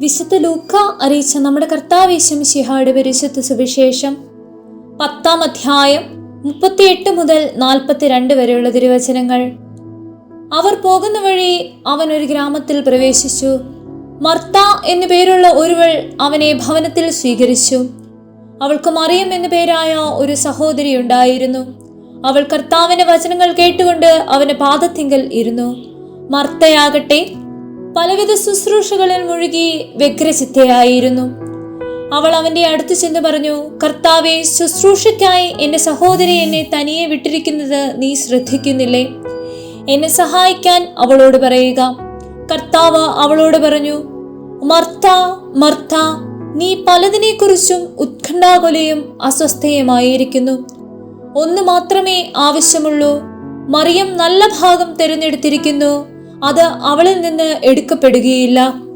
വിശുദ്ധ ലൂക്ക അറിയിച്ച നമ്മുടെ കർത്താവേശം ശിഹായുടെ പരിശുദ്ധ സുവിശേഷം പത്താം അധ്യായം മുപ്പത്തിയെട്ട് മുതൽ നാൽപ്പത്തിരണ്ട് വരെയുള്ള തിരുവചനങ്ങൾ. അവർ പോകുന്ന വഴി അവൻ ഒരു ഗ്രാമത്തിൽ പ്രവേശിച്ചു. മർത്ത എന്നു പേരുള്ള ഒരുവൾ അവനെ ഭവനത്തിൽ സ്വീകരിച്ചു. അവൾക്ക് മറിയം എന്നു പേരായ ഒരു സഹോദരി ഉണ്ടായിരുന്നു. അവൾ കർത്താവിന്റെ വചനങ്ങൾ കേട്ടുകൊണ്ട് അവന്റെ പാദത്തിങ്കൽ ഇരുന്നു. മർത്തയാകട്ടെ പലവിധ ശുശ്രൂഷകളിൽ മുഴുകി വ്യഗ്രചിത്തയായിരുന്നു. അവൾ അവന്റെ അടുത്ത് ചെന്ന് പറഞ്ഞു കർത്താവെ ശുശ്രൂഷയ്ക്കായി എന്റെ സഹോദരി എന്നെ തനിയെ വിട്ടിരിക്കുന്നത് നീ ശ്രദ്ധിക്കുന്നില്ലേ? എന്നെ സഹായിക്കാൻ അവളോട് പറയുക. കർത്താവ് അവളോട് പറഞ്ഞു മർത്ത മർത്ത നീ പലതിനെക്കുറിച്ചും ഉത്കണ്ഠാകുലയും അസ്വസ്ഥയുമായിരിക്കുന്നു. ഒന്ന് മാത്രമേ ആവശ്യമുള്ളൂ. മറിയം നല്ല ഭാഗം തിരഞ്ഞെടുത്തിരിക്കുന്നു. അത് അവളിൽ നിന്ന് എടുക്കപ്പെടുകയില്ല.